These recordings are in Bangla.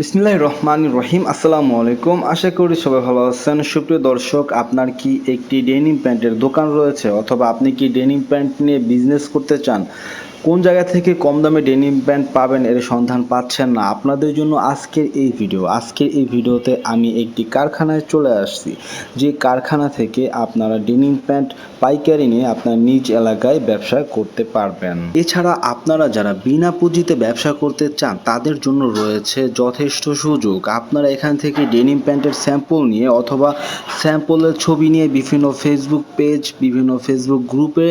বিসমিল্লাহ রহমান রহিম আসসালামু আলাইকুম। আশা করি সবাই ভালো আছেন। সুপ্রিয় দর্শক, আপনার কি একটি ডেনিম প্যান্টের দোকান রয়েছে? অথবা আপনি কি ডেনিম প্যান্ট নিয়ে বিজনেস করতে চান? কোন জায়গা থেকে কম দামে ডেনিম প্যান্ট পাবেন এর সন্ধান পাচ্ছেন না? আপনাদের জন্য আজকের এই ভিডিও আজকের এই ভিডিওতে আমি একটি কারখানায় চলে আসছি। যে কারখানা থেকে আপনারা ডেনিম প্যান্ট পাইকারি নিয়ে আপনার নিজ এলাকায় ব্যবসা করতে পারবেন। এছাড়া আপনারা যারা বিনা পুঁজিতে ব্যবসা করতে চান, তাদের জন্য রয়েছে যথেষ্ট সুযোগ। আপনারা এখান থেকে ডেনিম প্যান্টের স্যাম্পল নিয়ে অথবা স্যাম্পলের ছবি নিয়ে বিভিন্ন ফেসবুক পেজ বিভিন্ন ফেসবুক গ্রুপে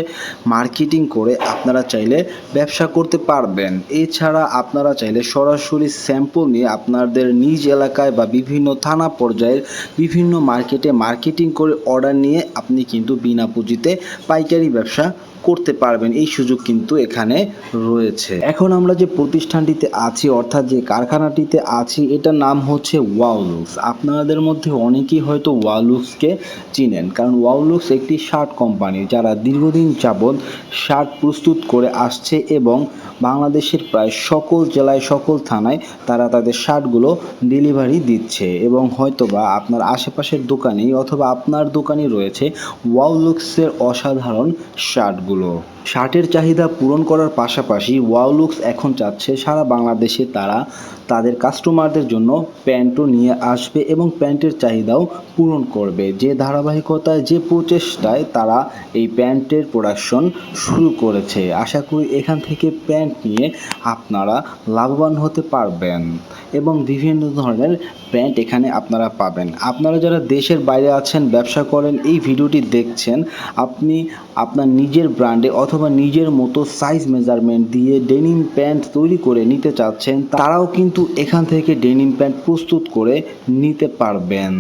মার্কেটিং করে আপনারা চাইলে ব্যবসা করতে পারবেন। এছাড়া আপনারা চাইলে সরাসরি স্যাম্পল নিয়ে আপনাদের নিজ এলাকায় বা বিভিন্ন থানা পর্যায়ের বিভিন্ন মার্কেটে মার্কেটিং করে অর্ডার নিয়ে আপনি কিন্তু বিনা পুঁজিতে পাইকারি ব্যবসা করতে পারবেন। এই সুযোগ কিন্তু এখানে রয়েছে। এখন আমরা যে প্রতিষ্ঠানটিতে আছি, অর্থাৎ যে কারখানাটিতে আছি, এটার নাম হচ্ছে ওয়াওলুক্স আপনাদের মধ্যে অনেকেই হয়তো ওয়ালুক্সকে চিনেন, কারণ ওয়াওলুক্স একটি শার্ট কোম্পানি, যারা দীর্ঘদিন যাবৎ শার্ট প্রস্তুত করে আসছে। এবং বাংলাদেশের প্রায় সকল জেলায়, সকল থানায় তারা তাদের শার্টগুলো ডেলিভারি দিচ্ছে এবং হয়তোবা আপনার আশেপাশের দোকানেই অথবা আপনার দোকানে রয়েছে ওয়াওলুক্সের অসাধারণ শার্টগুলো। শার্টের চাহিদা পূরণ করার পাশাপাশি ওয়াওলুক্স এখন চাচ্ছে সারা বাংলাদেশে তারা তাদের কাস্টমারদের জন্য প্যান্টও নিয়ে আসবে এবং প্যান্টের চাহিদাও পূরণ করবে। যে ধারাবাহিকতায়, যে প্রচেষ্টায় তারা এই প্যান্টের প্রোডাকশন শুরু করেছে। আশা করি এখান থেকে প্যান্ট নিয়ে আপনারা লাভবান হতে পারবেন এবং বিভিন্ন ধরনের প্যান্ট এখানে আপনারা পাবেন। আপনারা যারা দেশের বাইরে আছেন, ব্যবসা করেন, এই ভিডিওটি দেখছেন, আপনি আপনার নিজের ব্র্যান্ডে অথবা নিজের মতো সাইজ মেজারমেন্ট দিয়ে ডেনিম প্যান্ট তৈরি করে নিতে চাচ্ছেন, তারাও কিন্তু এখান থেকে ডেনিম প্যান্ট প্রস্তুত করে নিতে পারবেন।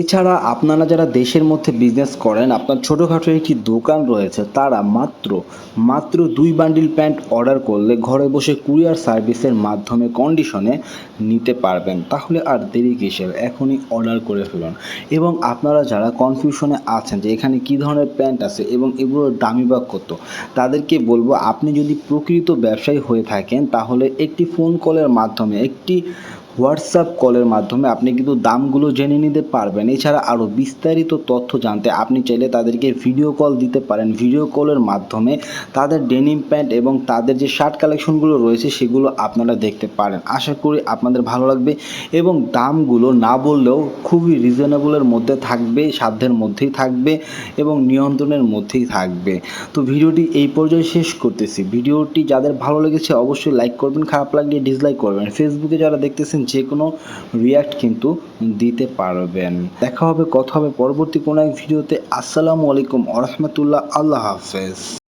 এছাড়া আপনারা যারা দেশের মধ্যে বিজনেস করেন, আপনার ছোটোখাটো একটি দোকান রয়েছে, তারা মাত্র মাত্র দুই বান্ডিল প্যান্ট অর্ডার করলে ঘরে বসে কুরিয়ার সার্ভিসের মাধ্যমে কন্ডিশনে নিতে পারবেন। তাহলে আর দেরি কিসের? এখনই অর্ডার করে ফেলুন। এবং আপনারা যারা কনফিউশনে আছেন যে এখানে কী ধরনের প্যান্ট আছে এবং এগুলোর দামি বা কত, তাদেরকে বলব, আপনি যদি প্রকৃত ব্যবসায়ী হয়ে থাকেন, তাহলে একটি ফোন কলের মাধ্যমে, একটি হোয়াটসঅ্যাপ কলের মাধ্যমে আপনি কিন্তু দামগুলো জেনে নিতে পারবেন। এছাড়া আরও বিস্তারিত তথ্য জানতে আপনি চাইলে তাদেরকে ভিডিও কল দিতে পারেন। ভিডিও কলের মাধ্যমে তাদের ডেনিম প্যান্ট এবং তাদের যে শার্ট কালেকশনগুলো রয়েছে সেগুলো আপনারা দেখতে পারেন। আশা করি আপনাদের ভালো লাগবে এবং দামগুলো না বললেও খুবই রিজনেবলের মধ্যে থাকবে, সাধ্যের মধ্যেই থাকবে এবং নিয়ন্ত্রণের মধ্যেই থাকবে। তো ভিডিওটি এই পর্যায়ে শেষ করতেছি। ভিডিওটি যাদের ভালো লেগেছে অবশ্যই লাইক করবেন, খারাপ লাগলে ডিসলাইক করবেন। ফেসবুকে যারা দেখতেছেন যে কোনো রিয়াক্ট কিন্তু দিতে পারবেন। দেখা হবে, কথা হবে পরবর্তী কোনো এক ভিডিওতে আসসালামু আলাইকুম আরহামতুল্লাহ আল্লাহ হাফেজ।